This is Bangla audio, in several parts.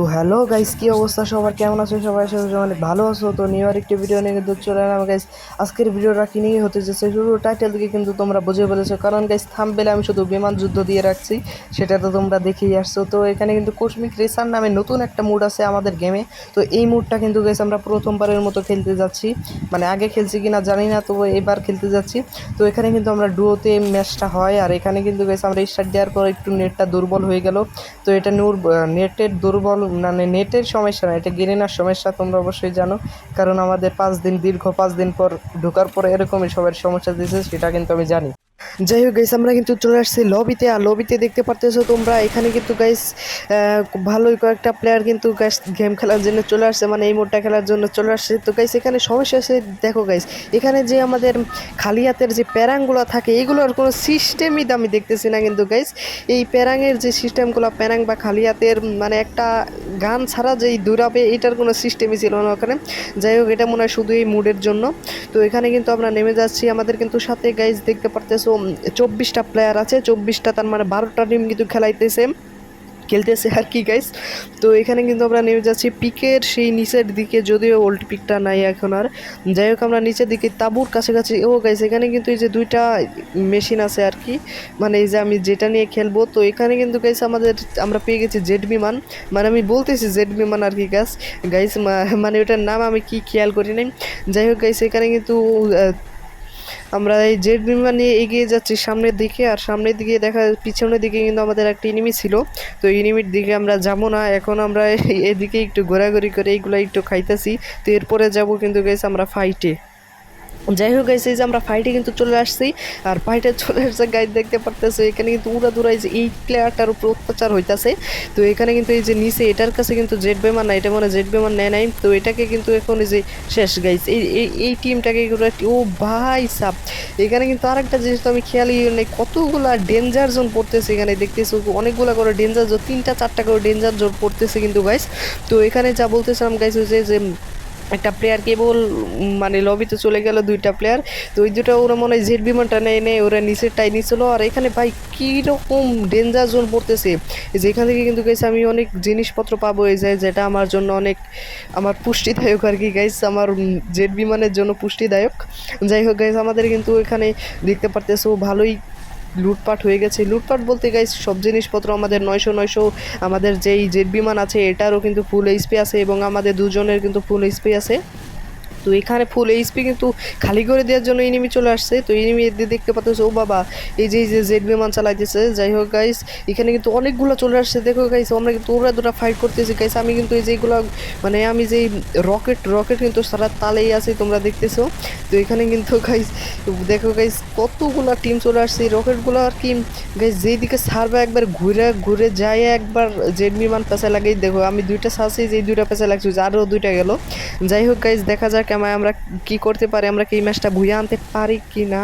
তো হ্যালো গাইস কি অবস্থা? সবার কেমন আছো? সবাই সবাই অনেক ভালো আছো। তো নিউ একটি ভিডিও নিয়ে কিন্তু চলে এলাম গাইস আজকের ভিডিওটা কি নিয়ে হতে যাচ্ছে শুরু টাইটেল দিকে কিন্তু তোমরা বুঝে বলেছ কারণ গাইস থামবেলে আমি শুধু বিমান যুদ্ধ দিয়ে রাখছি। সেটা তো তোমরা দেখেই আসছো। তো এখানে কিন্তু কসমিক রেসার নামে নতুন একটা মুড আছে আমাদের গেমে তো এই মুডটা কিন্তু গাইস আমরা প্রথমবারের মতো খেলতে যাচ্ছি। মানে আগে খেলছি কি না জানি না তো এবার খেলতে যাচ্ছি। তো এখানে কিন্তু আমরা ডুয়োতে ম্যাচটা হয়। আর এখানে কিন্তু গাইস আমরা স্টার্ট দেওয়ার পর একটু নেটটা দুর্বল হয়ে গেল। তো এটা নেটের দুর্বল মানে নেটের সমস্যা না, এটা গেরিনার সমস্যা, তোমরা অবশ্যই জানো। কারণ আমাদের পাঁচ দিন দীর্ঘ, পাঁচ দিন পর ঢোকার পর এরকমই সবার সমস্যা দিয়েছে, সেটা কিন্তু আমি জানি। যাই হোক গাইস আমরা কিন্তু চলে আসছি লবিতে আর লবিতে দেখতে পারতেছো তোমরা, এখানে কিন্তু গাইস ভালোই কয়েকটা প্লেয়ার কিন্তু গাইস গেম খেলার জন্য চলে আসছে। মানে এই মোডটা খেলার জন্য চলে আসছে। তো গাইস এখানে সমস্যা আছে দেখো গাইস এখানে যে আমাদের খালি হাতের যে প্যারাংগুলো থাকে এগুলোর কোনো সিস্টেমই আমি দেখতেছি না কিন্তু গাইস এই প্যারাংয়ের যে সিস্টেমগুলো প্যারাং বা খালি হাতের মানে একটা গান ছাড়া যেই দৌড়াবে, এটার কোনো সিস্টেমই ছিল না ওখানে। যাই হোক, এটা মনে হয় শুধু এই মুডের জন্য। তো এখানে কিন্তু আমরা নেমে যাচ্ছি। আমাদের কিন্তু সাথে গাইস দেখতে পারতেছো চব্বিশটা প্লেয়ার আছে, চব্বিশটা তার মানে বারোটা টিম কিন্তু খেলাইতেছে, খেলতেছে আর কি গাইস তো এখানে কিন্তু আমরা নেমে যাচ্ছি, পিকের সেই নিচের দিকে, যদিও ওল্ড পিকটা নাই এখন আর। যাই হোক, আমরা নিচের দিকে, তাঁবুর কাছাকাছি, ও গাইস এখানে কিন্তু এই যে দুইটা মেশিন আছে আর কি। মানে এই যে আমি যেটা নিয়ে খেলব, তো এখানে কিন্তু গাইস আমাদের, আমরা পেয়ে গেছি জেড বিমান। মানে আমি বলতেছি জেড বিমান আর কি গাছ গাইস মানে ওটার নাম আমি কি খেয়াল করি নাই। যাই হোক গাইস এখানে কিন্তু আমরা এই জেড বিমান নিয়ে এগিয়ে যাচ্ছি সামনের দিকে, আর সামনের দিকে দেখা, পিছনের দিকে কিন্তু আমাদের একটা ইনিমি ছিল। তো ইনিমির দিকে আমরা যাব না, এখন আমরা এদিকে একটু ঘোরাঘুরি করে এইগুলো একটু খাইতেছি। তো এরপরে যাব কিন্তু গেছে আমরা ফাইটে যাই হোক গাইছে যে আমরা ফাইটে কিন্তু চলে আসছি। আর ফাইটে চলে আসছে গাইড দেখতে পারতেছে, এখানে কিন্তু উড়া দুরা এই যে এই প্লেয়ারটার উপর অত্যাচার হইতাছে। তো এখানে কিন্তু এই যে নিচে এটার কাছে কিন্তু জেড বেমান না এটা মানে জেড বেমান নেয় নাই। তো এটাকে কিন্তু এখন এই যে শেষ গাইছে এই, এই- এই টিমটাকে ও ভাই সাপ এখানে কিন্তু আরেকটা জিনিস তো আমি খেয়ালই নেই, কতগুলা ডেঞ্জার জোন পড়তেছে এখানে, দেখতেছি? অনেকগুলা করে ডেঞ্জার জোন তিনটা চারটা করে ডেঞ্জার জোন পড়তেছে কিন্তু গাইস তো এখানে যা বলতেছিলাম যে যে একটা প্লেয়ার কেবল মানে লবিতে চলে গেল দুইটা প্লেয়ার তো ওই দুটো ওরা মনে হয় জেড বিমানটা নেয় নেয়, ওরা নিচেরটাই নিছিল। আর এখানে ভাই কীরকম ডেঞ্জার জোন পড়তেছে। এই যে এখান থেকে কিন্তু গেছে আমি অনেক জিনিসপত্র পাবো এই যায় যেটা আমার জন্য অনেক, আমার পুষ্টিদায়ক আর কি গাইস আমার জেড বিমানের জন্য পুষ্টিদায়ক। যাই হোক গাইস আমাদের কিন্তু এখানে দেখতে পারতেছো, ভালোই লুটপাট হয়ে গেছে। লুটপাট বলতে গাই সব জিনিসপত্র আমাদের নয়শো নয়শো, আমাদের যেই জেট বিমান আছে, এটারও কিন্তু ফুল এইচপি আছে এবং আমাদের দুজনের কিন্তু ফুল এইচপি আছে। তো এখানে ফুল এইচপি কিন্তু খালি করে দেওয়ার জন্য এনিমি চলে আসছে। তো এনিমি দেখতে পাচ্ছ ও বাবা, এই যে যে জেড বিমান চালাইতেছে। যাই হোক গাইস এখানে কিন্তু অনেকগুলো চলে আসছে। দেখো গাইস আমরা কিন্তু ওরা দুটা ফাইট করতেছি। গাইস আমি কিন্তু এই যেগুলো মানে আমি যেই রকেট রকেট কিন্তু সারা তালেই আছে, তোমরা দেখতেছো। তো এখানে কিন্তু গাইস দেখো গাইস কতগুলো টিম চলে আসছে। রকেটগুলো আর কি গাইস যেই সারবে একবার ঘুরে ঘুরে যায় একবার জেড বিমান পেঁচা লাগাই। দেখো, আমি দুইটা ছাড়ছি, যেই দুইটা পেঁচা লাগছে আরও দুইটা গেল। যাই হোক গাইস দেখা যাক আমরা কি করতে পারি আমরা কি ম্যাচটা বুঝে আনতে পারি কি না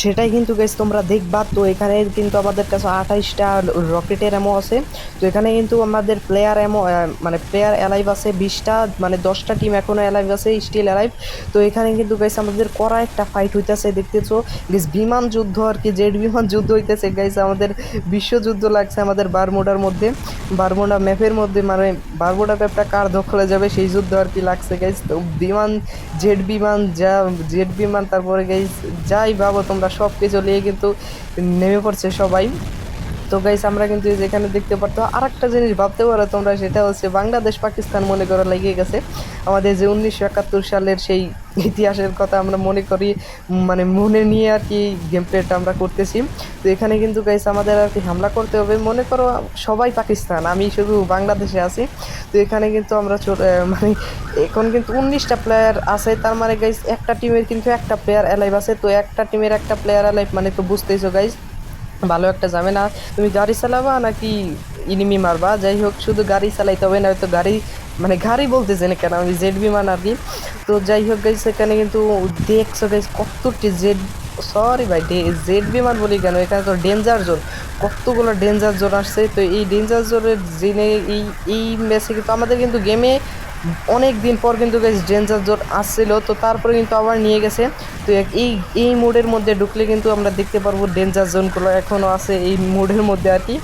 সেটাই কিন্তু গাইস তোমরা দেখবা। তো এখানে কিন্তু আমাদের কাছে আঠাইশটা রকেটের এমো আছে। তো এখানে কিন্তু আমাদের প্লেয়ার এমো মানে প্লেয়ার অ্যালাইভ আছে বিশটা মানে দশটা টিম এখনও অ্যালাইভ আছে স্টিল অ্যালাইভ তো এখানে কিন্তু গাইস আমাদের করা একটা ফাইট হইতেছে, দেখতেছো? গাইস বিমান যুদ্ধ আর কি জেড বিমান যুদ্ধ হইতেছে গাইস আমাদের বিশ্বযুদ্ধ লাগছে আমাদের বারমোডার মধ্যে। বারমোডা ম্যাপের মধ্যে মানে বারমোডা ম্যাপটা কার দখলে যাবে, সেই যুদ্ধ আর কি লাগছে গাইস তো বিমান জেড বিমান, যা জেড বিমান, তারপরে গাইস যাই ভাবো তোমরা সব কিছু নিয়ে কিন্তু নেমে পড়ছে সবাই। তো গাইস আমরা কিন্তু যেখানে দেখতে পারতো আর একটা জিনিস ভাবতে পারো তোমরা, সেটা হচ্ছে বাংলাদেশ পাকিস্তান মনে করা লেগে গেছে। আমাদের যে উনিশশো একাত্তর সালের সেই ইতিহাসের কথা আমরা মনে করি মানে মনে নিয়ে আর কি গেম প্লেটা আমরা করতেছি। তো এখানে কিন্তু গাইস আমাদের আর কি হামলা করতে হবে। মনে করো সবাই পাকিস্তান, আমি শুধু বাংলাদেশে আছি। তো এখানে কিন্তু আমরা মানে এখন কিন্তু উনিশটা প্লেয়ার আছে। তার মানে গাইস একটা টিমের কিন্তু একটা প্লেয়ার অ্যালাইভ আছে। তো একটা টিমের একটা প্লেয়ার অ্যালাইভ মানে তো বুঝতেইছো গাইস ভালো একটা যাবে না তুমি গাড়ি চালাবা নাকি ইনিমি মারবা? যাই হোক, শুধু গাড়ি চালাইতে হবে না হয়তো গাড়ি মানে গাড়ি বলতেছে না কেন? আমি জেড বিমান আর কি তো যাই হোক গাইস সেখানে কিন্তু দেখছ গাইস কতটি জেড সরি ভাই জেড বিমান বলি কেন? এখানে তো ডেঞ্জার জোন কতগুলো ডেঞ্জার জোন আসছে। তো এই ডেঞ্জার জোনের জিনে এই এই ম্যাচে কিন্তু আমাদের কিন্তু গেমে অনেক দিন পর কিন্তু গাইস ডেঞ্জার জোন আসছিল। তো তারপরে কিন্তু আবার নিয়ে গেছে। তো এই এই মোডের মধ্যে ঢুকলে কিন্তু আমরা দেখতে পারব ডেঞ্জার জোনগুলো এখনও আছে এই মোডের মধ্যে আর কি।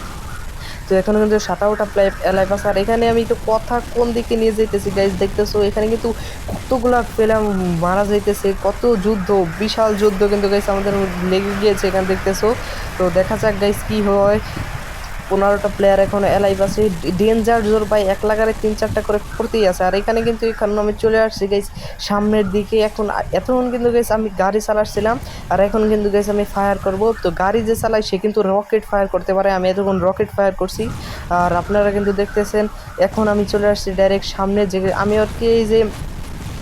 তো এখানে কিন্তু সাতাওটা প্লাই এলাইভ আছে। আর এখানে আমি একটু কথা কোন দিকে নিয়ে যেতেছি গাইজ দেখতেছো, এখানে কিন্তু কতগুলা পেলাম মারা যাইতেছে, কত যুদ্ধ, বিশাল যুদ্ধ কিন্তু গাইজ আমাদের লেগে গিয়েছে এখানে, দেখতেছো। তো দেখা যাক গাইজ কী হয়। পনেরোটা প্লেয়ার এখন এলাইভ আছে। ডেঞ্জার জোর ভাই এক লাগারে তিন চারটা করে পড়তেই আছে। আর এখানে কিন্তু এখানে আমি চলে আসছি গাইস সামনের দিকে। এখন এতক্ষণ কিন্তু গাইস আমি গাড়ি চালাচ্ছিলাম, আর এখন কিন্তু গাইস আমি ফায়ার করব। তো গাড়ি যে চালাই সে কিন্তু রকেট ফায়ার করতে পারে। আমি এতক্ষণ রকেট ফায়ার করছি। আর আপনারা কিন্তু দেখতেছেন, এখন আমি চলে আসছি ডাইরেক্ট সামনে যে, আমি আর কি এই যে,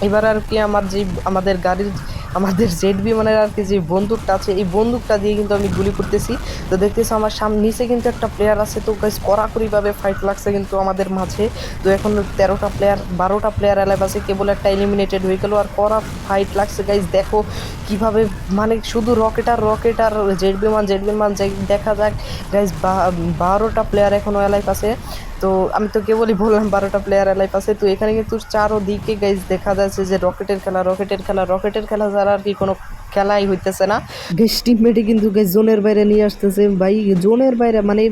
এবার আর কি আমার যে, আমাদের গাড়ির আমাদের জেড বিমানের আর কি যে বন্দুকটা আছে, এই বন্দুকটা দিয়ে কিন্তু আমি গুলি করতেছি। তো দেখতেছি আমার সামনে নিচে কিন্তু একটা প্লেয়ার আছে, তো গাইস কড়াকড়িভাবে ফাইট লাগছে কিন্তু আমাদের মাঝে। তো এখন তেরোটা প্লেয়ার বারোটা প্লেয়ার অ্যালাইভ আছে, কেবল একটা এলিমিনেটেড হয়ে গেল আর কড়া ফাইট লাগছে। গাইজ দেখো কীভাবে মানে শুধু রকেট আর রকেট আর জেড বিমান জেড বিমান দেখা যাক। গাইস বারোটা প্লেয়ার এখনও অ্যালাইভ আছে। তো আমি তো কেবলই বললাম, বারোটা প্লেয়ার অ্যালাইভ আছে। তো এখানে কিন্তু চারোদিকে গাইজ দেখা যাচ্ছে যে রকেটের খেলা রকেটের খেলা রকেটের খেলা ছাড়া আর কি কোনো খেলাই হইতেছে না। গেস টিমমেটে কিন্তু গাইজ জোনের বাইরে নিয়ে আসতেছে। ভাই, জোনের বাইরে মানে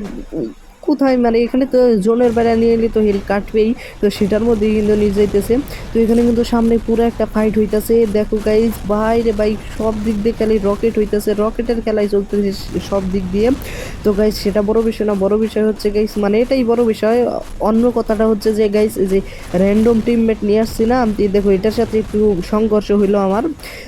কোথায়? মানে এখানে তো জোনের বাইরে নিয়ে এলে তো হিল কাটবেই। তো সেটার মধ্যেই কিন্তু নিয়ে যাইতেছে। তো এখানে কিন্তু সামনে পুরো একটা ফাইট হইতেছে। দেখো গাইজ বাইরে ভাই, সব দিক দিয়ে খালি রকেট হইতেছে। রকেটের খেলাই চলতেছে সব দিক দিয়ে। তো গাইজ সেটা বড় বিষয় না। বড় বিষয় হচ্ছে গাইজ মানে এটাই বড় বিষয়। অন্য কথাটা হচ্ছে যে গাইজ যে র্যান্ডম টিমমেট নিয়ে আসছি না দেখো এটার সাথে একটু সংঘর্ষ হইল আমার।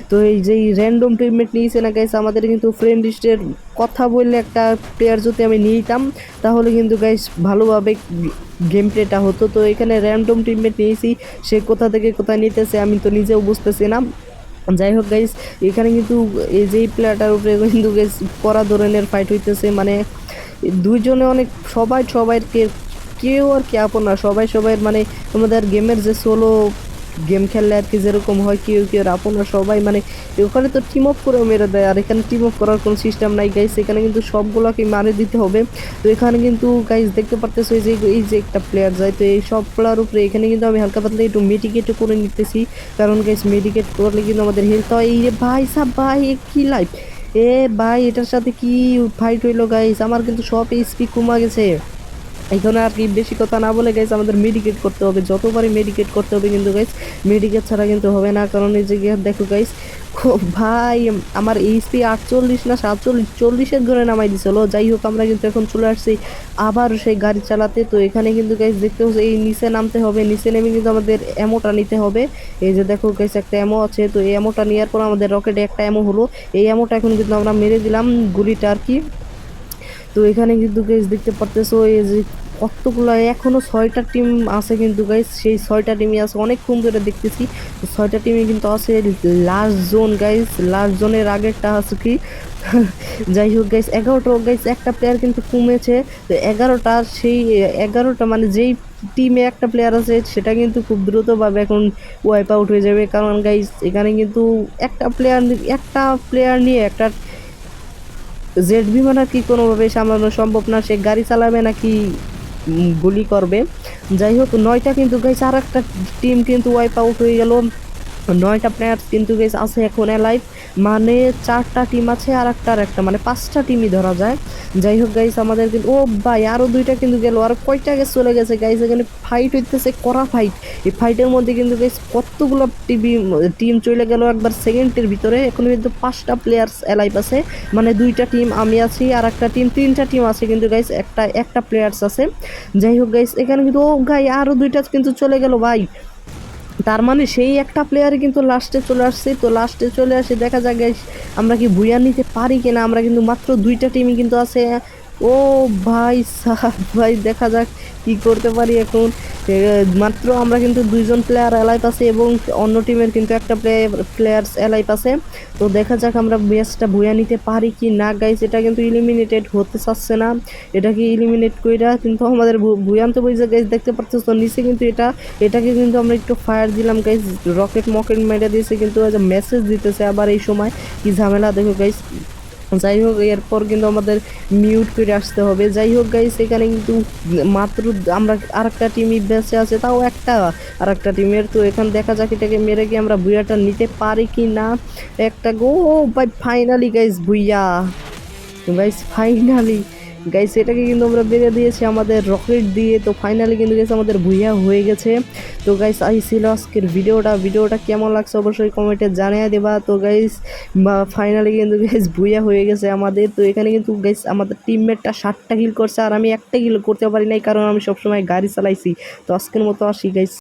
তো এই যে র্যান্ডম টিমমেট নিয়েছে না গাইজ আমাদের কিন্তু ফ্রেন্ড লিস্টের কথা বললে একটা প্লেয়ার যদি আমি নিতাম, তাহলে কিন্তু গাইস ভালোভাবে গেম প্লেটা হতো। তো এখানে র্যান্ডম টিমমেট নিয়েছি, সে কোথা থেকে কোথায় নিতেছে আমি তো নিজেও বুঝতেছি না। যাই হোক গাইস এখানে কিন্তু এই যেই প্লেয়ারটার উপরে কিন্তু গাইস কড়া ধরনের ফাইট হইতেছে। মানে দুইজনে অনেক, সবাই সবাইকে কেউ আর কি আপন না। সবাই সবাই মানে আমাদের গেমের যে সোলো গেম খেললে আর কি যেরকম হয়, কেউ কেউ আপন না সবাই মানে ওখানে তো টিম আপ করেও মেরে দেয়, আর এখানে টিম আপ করার কোনো সিস্টেম নাই গাইস এখানে কিন্তু সবগুলোকে মারে দিতে হবে। তো এখানে কিন্তু গাইস দেখতে পারতেছো এই যে এই যে একটা প্লেয়ার যায়, তো এই সব প্লেয়ার উপরে এখানে কিন্তু আমি হালকা পাতলা একটু মেডিকেটও করে নিতেছি। কারণ গাইস মেডিকেট করলে কিন্তু আমাদের হেলথ হয়। এই ভাই সাহ ভাই কি লাইফ এ ভাই, এটার সাথে কি ফাইট হইল গাইস আমার কিন্তু সব এইচপি কমা গেছে। এখানে আর কি বেশি কথা না বলে গাইস আমাদের মেডিকেট করতে হবে। যতবারই মেডিকেট করতে হবে কিন্তু গাইস মেডিকেট ছাড়া কিন্তু হবে না। কারণ এই যে দেখো গাইস ভাই, আমার এইচপি আটচল্লিশ না, সাতচল্লিশ, চল্লিশের ঘরে নামাই দিছিল। যাই হোক, আমরা কিন্তু এখন চলে আসছি আবার সেই গাড়ি চালাতে। তো এখানে কিন্তু গাইস দেখতে হচ্ছে এই নিচে নামতে হবে। নিচে নেমে কিন্তু আমাদের অ্যামোটা নিতে হবে। এই যে দেখো গাইস একটা অ্যামো আছে। তো এই অ্যামোটা নেওয়ার পর আমাদের রকেটে একটা অ্যামো হলো। এই অ্যামোটা এখন কিন্তু আমরা মেরে দিলাম। গুলিটা আর কি তো এখানে কিন্তু গাইজ দেখতে পারতেছো, এই যে কতগুলো এখনও ছয়টা টিম আছে কিন্তু গাইজ সেই ছয়টা টিমই আছে, অনেকক্ষণ ধরে দেখতেছি। ছয়টা টিমই কিন্তু আছে লাস্ট জোন গাইজ লাস্ট জোনের আগেরটা আছে কি? যাই হোক গাইজ এগারোটা গাইজ একটা প্লেয়ার কিন্তু কমেছে। তো এগারোটা, সেই এগারোটা মানে যেই টিমে একটা প্লেয়ার আছে, সেটা কিন্তু খুব দ্রুতভাবে এখন ওয়াইপ আউট হয়ে যাবে। কারণ গাইজ এখানে কিন্তু একটা প্লেয়ার একটা প্লেয়ার নিয়ে একটা জেড বিমান আর কি কোনোভাবে সামলানো সম্ভব না? সে গাড়ি চালাবে নাকি গুলি করবে? যাই হোক, নয়টা কিন্তু গাইছে আর একটা টিম কিন্তু ওয়াইপ আউট হয়ে গেল। নয়টা প্লেয়ার কিন্তু গেছে আছে এখন লাইভ মানে চারটা টিম আছে আর একটা একটা মানে পাঁচটা টিমই ধরা যায়। যাই হোক গাইস আমাদের কিন্তু, ও ভাই আরও দুইটা কিন্তু গেল, আর কয়টা গেছে চলে গেছে গাইস এখানে ফাইট হইতেছে, করা ফাইট এই ফাইটের মধ্যে কিন্তু গাইস কতগুলো টিভি টিম চলে গেল, একবার সেকেন্ডের ভিতরে। এখন কিন্তু পাঁচটা প্লেয়ার্স অ্যালাইভ আছে মানে দুইটা টিম আমি আছি আর একটা টিম তিনটা টিম আছে কিন্তু গাইস একটা একটা প্লেয়ার্স আছে। যাই হোক গাইস এখানে কিন্তু, ও গাই আরও দুইটা কিন্তু চলে গেল, ভাই। তার মানে সেই একটা প্লেয়ারে কিন্তু লাস্টে চলে আসছে। তো লাস্টে চলে আসে, দেখা যাক আমরা কি ভুইয়া নিতে পারি কিনা? আমরা কিন্তু মাত্র দুইটা টিমই কিন্তু আছে। ও ভাই সাহ ভাই দেখা যাক কি করতে পারি এখন। মাত্র আমরা কিন্তু দুইজন প্লেয়ার অ্যালাইভ আছে এবং অন্য টিমের কিন্তু একটা প্লেয়ার প্লেয়ার্স অ্যালাইভ আছে। তো দেখা যাক আমরা ম্যাচটা ভুয়া নিতে পারি কি না। গাইস এটা কিন্তু ইলিমিনেটেড হতে চাচ্ছে না। এটাকে ইলিমিনেট কইরা কিন্তু আমাদের ভুয়ান্ত বইজে গাইস দেখতে পাচ্ছ তো নিচে কিন্তু এটা, এটাকে কিন্তু আমরা একটু ফায়ার দিলাম গাইস রকেট মকেট মেরে দিয়েছে, কিন্তু মেসেজ দিতেছে আবার এই সময়। কি ঝামেলা, দেখো গাইস যাই হোক, এরপর কিন্তু আমাদের মিউট করে আসতে হবে। যাই হোক গাইস এখানে কিন্তু মাত্র আমরা আর একটা টিমই বেঁচে আছে, তাও একটা আর একটা টিমের তো এখানে দেখা যাক এটাকে মেরে গিয়ে আমরা ভুইয়াটা নিতে পারি কি না। একটা গো ভাই ফাইনালি গাইস ভুইয়া গাইস ফাইনালি গাইস এটাকে কিন্তু আমরা বেরিয়ে দিয়েছি আমাদের রকেট দিয়ে। তো ফাইনালি কিন্তু গেছে আমাদের ভুইয়া হয়ে গেছে। তো গাইস এই ছিল আজকের ভিডিওটা ভিডিওটা কেমন লাগছে অবশ্যই কমেন্টে জানিয়ে দেবা। তো গাইস ফাইনালি কিন্তু গাইস ভুইয়া হয়ে গেছে আমাদের। তো এখানে কিন্তু গাইস আমাদের টিমমেটটা ষাটটা কিল করছে। আর আমি একটা কিল করতে পারি নাই, কারণ আমি সবসময় গাড়ি চালাইছি। তো আজকের মতো আসি গাইস